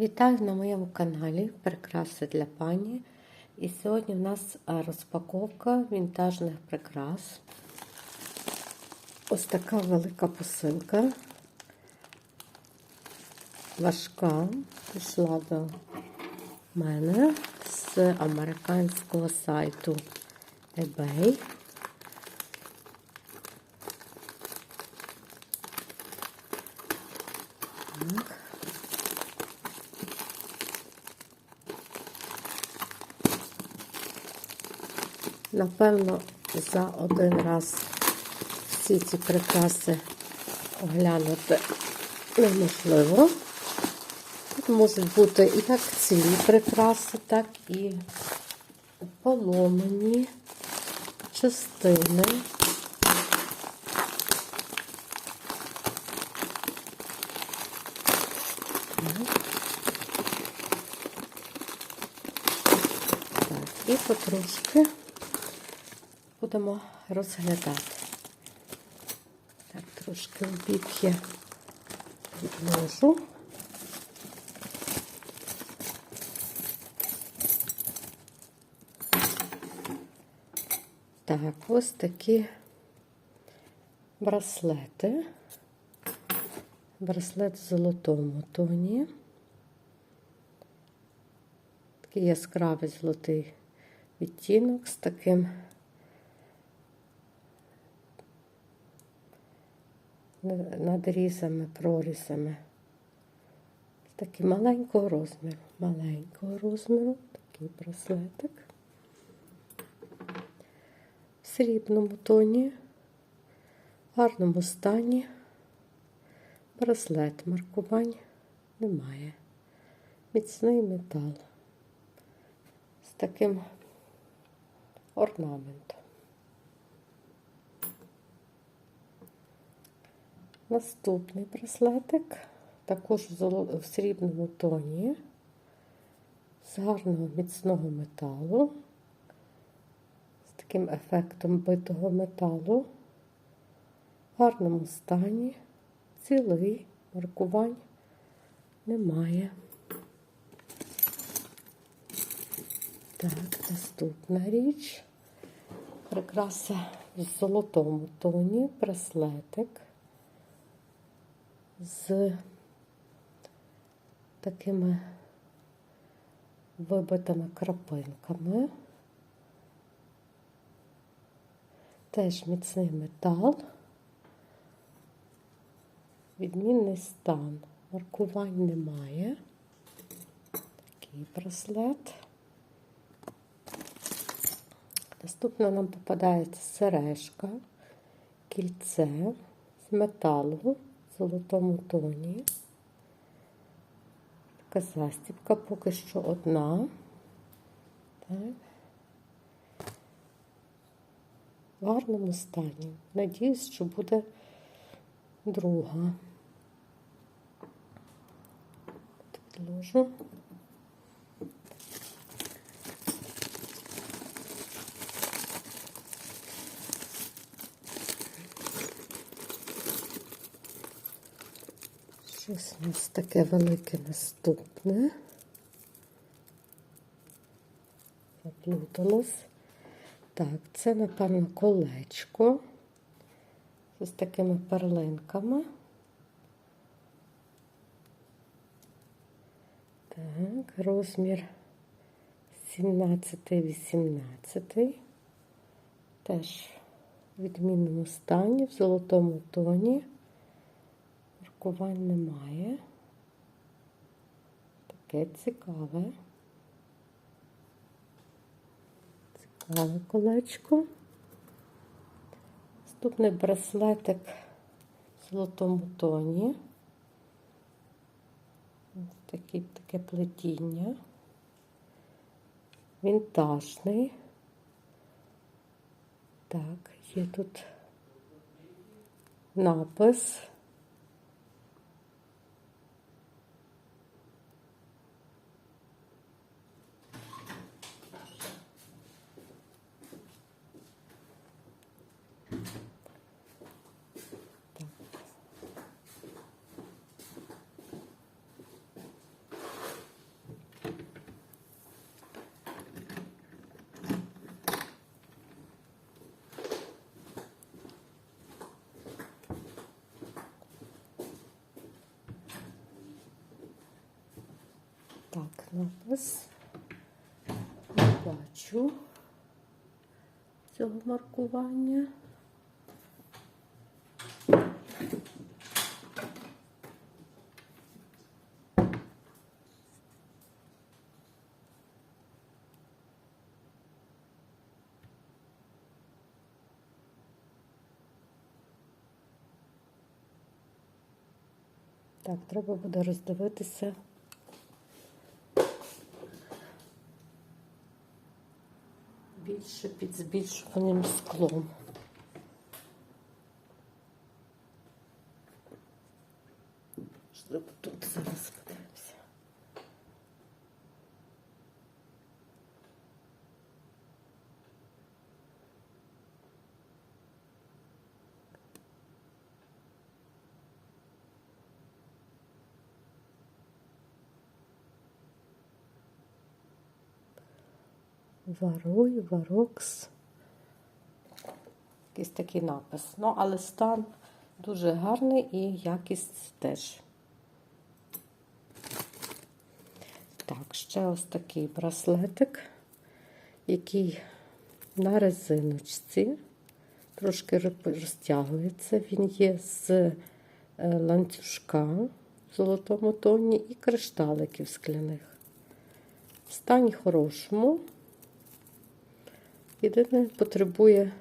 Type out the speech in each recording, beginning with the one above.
Вітаю на моєму каналі Прикраси для пані. І сьогодні в нас розпаковка вінтажних прикрас. Ось така велика посилка. Важка пішла до мене з американського сайту eBay. Напевно, за один раз всі ці прикраси оглянути неможливо. Тут можуть бути і як цілі прикраси, так і поломані частини. Так, і потрошки будемо розглядати. Так, трошки в бік я відложу. Так, ось такі браслети. Браслет в золотому тоні. Такий яскравий золотий відтінок з таким надрізами, прорізами. Такий маленького розміру, маленького розміру, такий браслетик. В срібному тоні, в гарному стані. Браслет маркувань немає. Міцний метал з таким орнаментом. Наступний браслетик, також в срібному тоні, з гарного міцного металу, з таким ефектом битого металу, в гарному стані, цілий, маркувань немає. Так, наступна річ. Прикраса в золотому тоні, браслетик з такими вибитими крапинками. Теж міцний метал, відмінний стан, маркувань немає. Такий браслет. Наступно нам попадається сережка, кільце з металу золотому тоні. Така застібка поки що одна. Так. В гарному стані. Надіюсь, що буде друга. Підложу. Щось у нас таке велике наступне. Заплуталось. Так, це, напевно, колечко з такими перлинками. Так, розмір 17-18. Теж в відмінному стані, в золотому тоні. Маркувань немає. Таке цікаве. Цікаве колечко. Наступний браслетик в золотому тоні. Ось такі, таке плетіння. Вінтажний. Так, є тут напис. Так, напис. Не бачу цього маркування. Так, треба буде роздивитися. Більше під збільшуваним склом. Можливо, тут зараз подивимося. Варуй, Варокс. Якийсь такий напис. Ну, але стан дуже гарний і якість теж. Так, ще ось такий браслетик, який на резиночці. Трошки розтягується. Він є з е, ланцюжка в золотому тоні і кришталиків скляних. Стані хорошому. Єдине потребує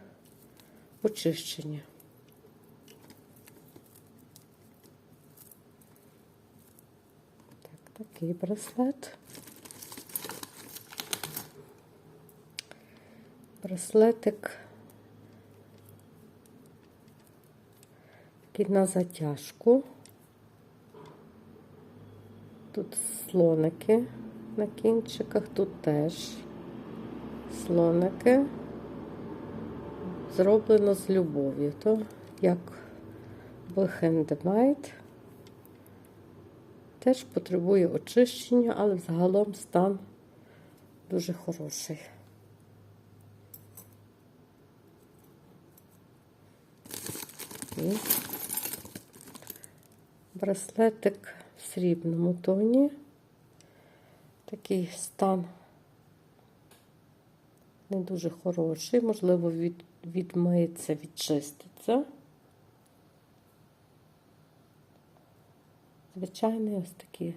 очищення. Так, такий браслет. Браслетик такий на затяжку. Тут слоники на кінчиках, тут теж слоники. Зроблено з любов'ю, то як в хендмейд. Теж потребує очищення, але взагалом стан дуже хороший. І браслетик в срібному тоні. Такий стан не дуже хороший, можливо, від, відмиється, відчиститься. Звичайний ось такий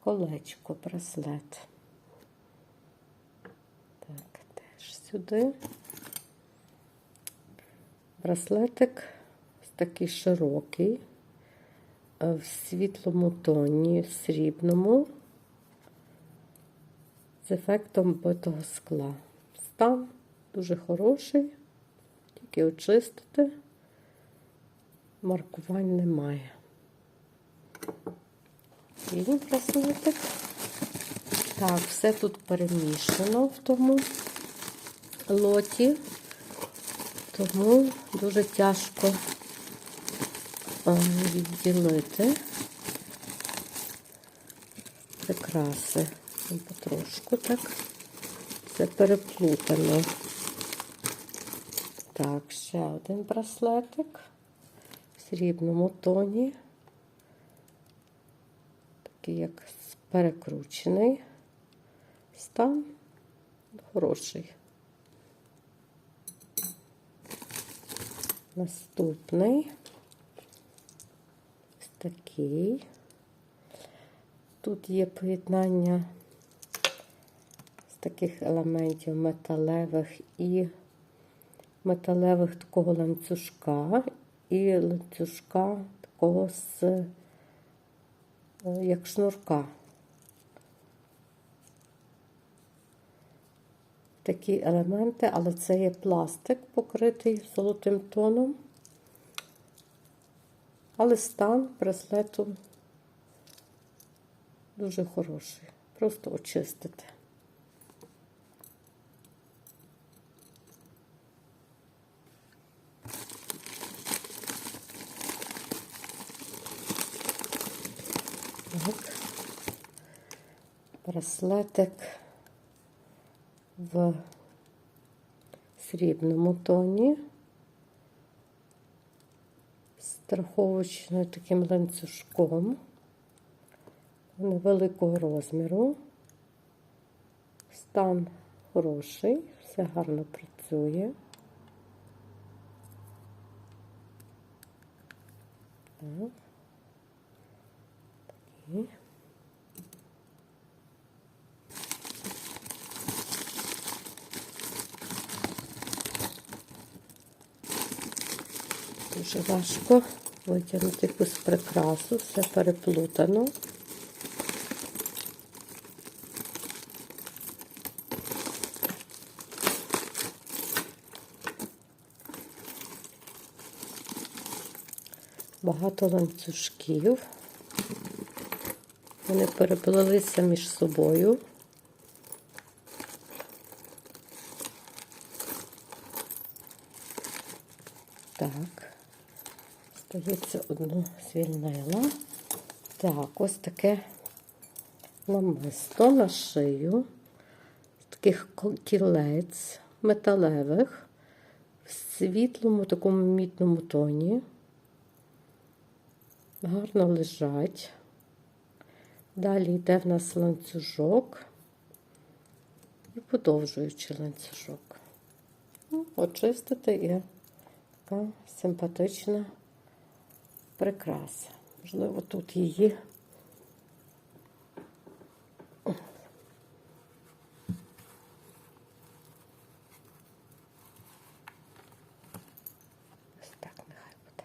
колечко, браслет. Так, теж сюди. Браслетик ось такий широкий, в світлому тоні, в срібному з ефектом битого скла. Стан дуже хороший, тільки очистити, маркувань немає. І браслетик. Так, все тут перемішано в тому лоті, тому дуже тяжко відділити прикраси. Потрошку так все переплутано. Так, ще один браслетик в срібному тоні. Такий як перекручений стан хороший. Наступний ось такий. Тут є поєднання таких елементів металевих і металевих такого ланцюжка, і ланцюжка такого з е, як шнурка. Такі елементи, але це є пластик, покритий золотим тоном, але стан браслету дуже хороший. Просто очистити. Так. Браслетик в срібному тоні, страховочним таким ланцюжком. невеликого розміру. Стан хороший, все гарно працює. Так. Такі. Дуже важко витягнути якусь прикрасу, все переплутано. Багато ланцюжків. Вони переплелися між собою. Так, здається, одну звільнила. Так, ось таке намисто на шию, з таких кілець металевих, в світлому такому мітному тоні. Гарно лежать. Далі йде в нас ланцюжок і подовжуючий ланцюжок. Ну, Очистити і така симпатична прикраса. Можливо, тут її. Ось так нехай буде.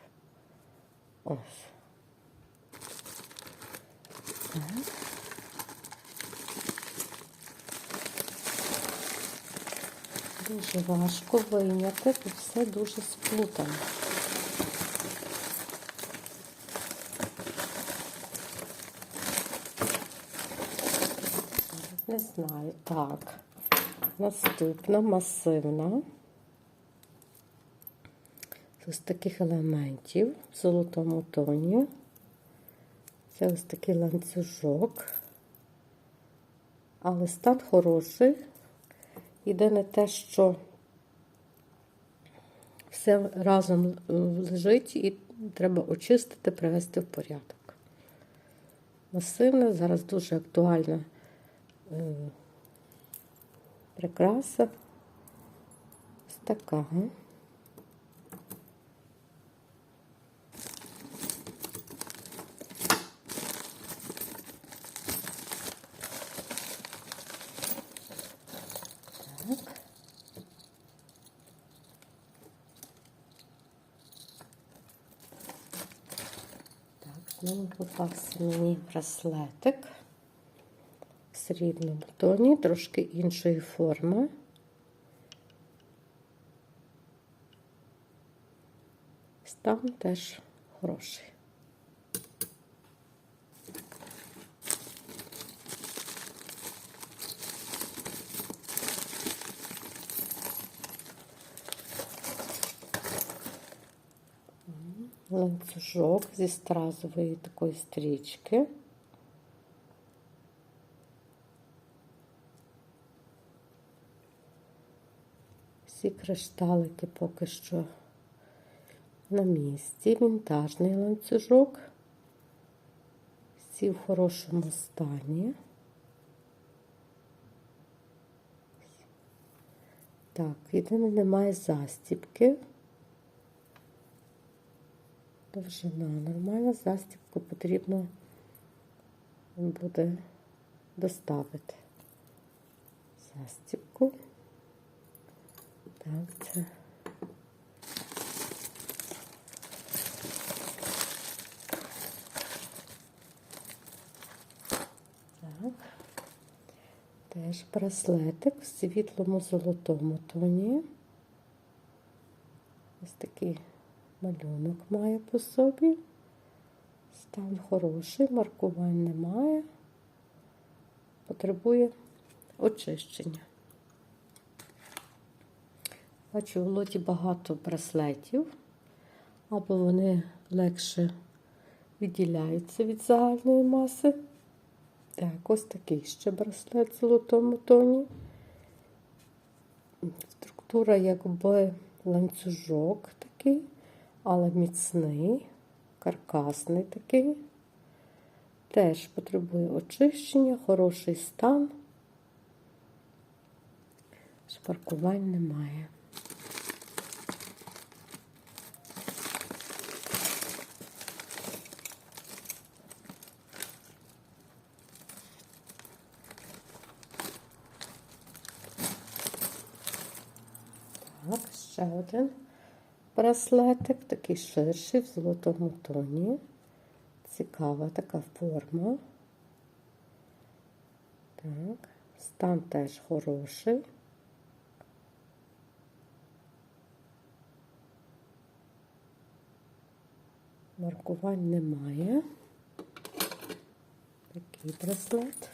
Ось. Так. Дуже важко вийняти, тут все дуже сплутано. Не знаю. Так. Наступна масивна. З таких елементів в золотому тоні. Це ось такий ланцюжок. Але стан хороший. Єдине те, що все разом лежить і треба очистити, привести в порядок. Масивна, зараз дуже актуальна прикраса. Ось така. Так. Так, знову попався мені браслетик в тоні, трошки іншої форми. Стан теж хороший. ланцюжок зі стразової такої стрічки. Всі кришталики поки що на місці, вінтажний ланцюжок, всі в хорошому стані. Так, єдине немає застіпки. Довжина нормальна, застібку потрібно буде доставити. Застібку. Це. Так. Теж браслетик в світлому золотому тоні. Ось такий малюнок має по собі. Стан хороший, маркувань немає. Потребує очищення. Бачу, в лоті багато браслетів, або вони легше відділяються від загальної маси. Так, ось такий ще браслет в золотому тоні. Структура, якби ланцюжок такий, але міцний, каркасний такий. Теж потребує очищення, хороший стан. Шпаркувань немає. Так, ще один браслетик, такий ширший в золотому тоні. Цікава така форма. Так, стан теж хороший. Маркувань немає. Такий браслет.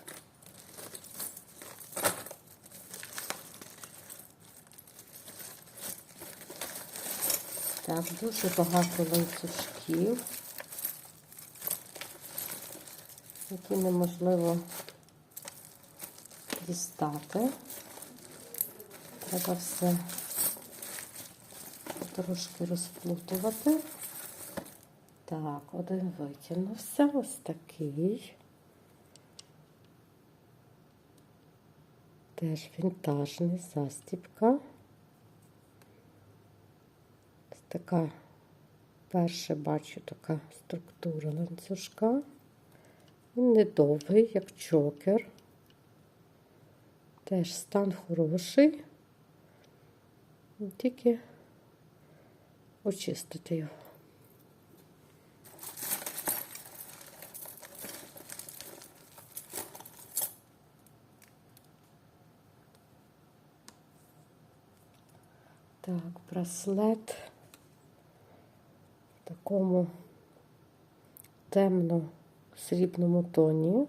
Так, дуже багато ланцюжків, які неможливо дістати. Треба все трошки розплутувати. Так, один витягнувся, ось такий. Теж вінтажний застібка. Така, перша бачу така структура ланцюжка. Він не довгий, як чокер. Теж стан хороший. Тільки очистити його. Так, браслет такому темно-срібному тоні.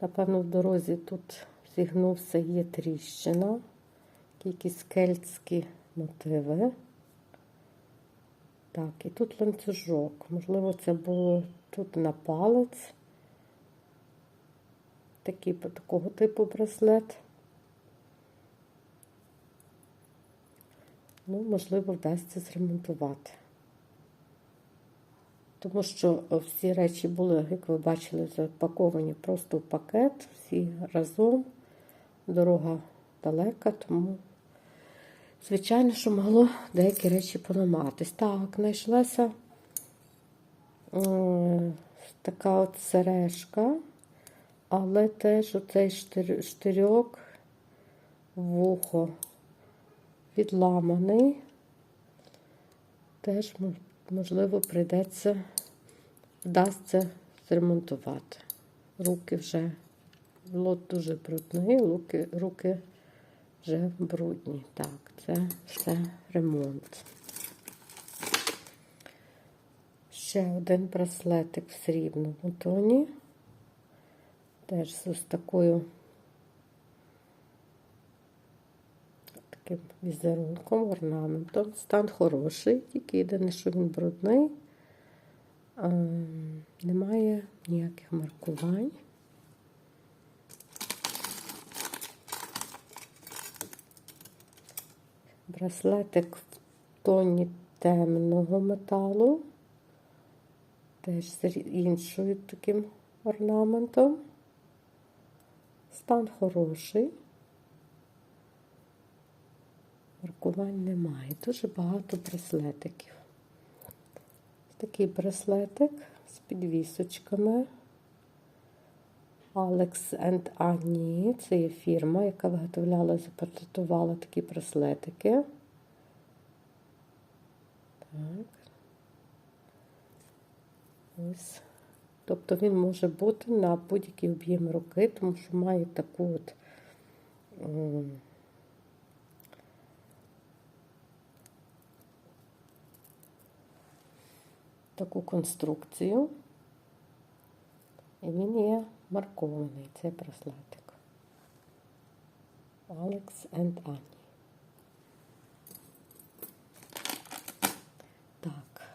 Напевно, в дорозі тут зігнувся є тріщина, якісь кельтські мотиви. Так, і тут ланцюжок. Можливо, це було тут на палець. Такий, такого типу браслет. Ну, можливо, вдасться зремонтувати. Тому що всі речі були, як ви бачили, запаковані просто в пакет, всі разом. Дорога далека, тому, звичайно, що могло деякі речі поламатись. Так, знайшлася е, така от сережка, але теж оцей штирьок вухо відламаний. Теж, можливо, прийдеться, вдасться зремонтувати. Руки вже, лот дуже брудний, руки, руки вже брудні. Так, це все ремонт. Ще один браслетик в срібному тоні. Теж з ось такою таким візерунком, орнаментом. Стан хороший, тільки єдине, що він брудний. А, немає ніяких маркувань. Браслетик в тоні темного металу, теж з іншою таким орнаментом. Стан хороший. Маркувань немає. Дуже багато браслетиків. Такий браслетик з підвісочками. Alex and Annie. Це є фірма, яка виготовляла і запатентувала такі браслетики. Так. Ось. Тобто він може бути на будь-який об'єм руки, тому що має таку от таку конструкцію. І він є маркований, цей браслетик. Alex and Annie. Так.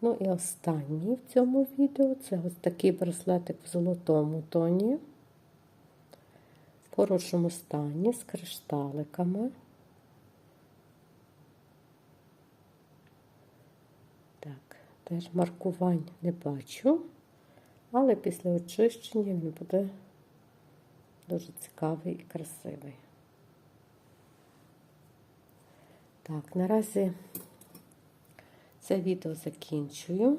Ну і останній в цьому відео це ось такий браслетик в золотому тоні. В хорошому стані з кришталиками. Так, теж маркувань не бачу, але після очищення він буде дуже цікавий і красивий. Так, наразі це відео закінчую,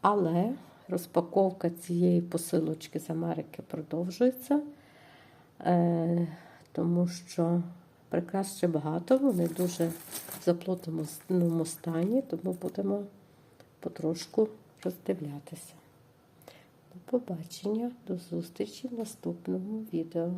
але розпаковка цієї посилочки з Америки продовжується, е, тому що прикрас ще багато, вони дуже в заплотаному стані, тому будемо потрошку роздивлятися. До побачення, до зустрічі в наступному відео.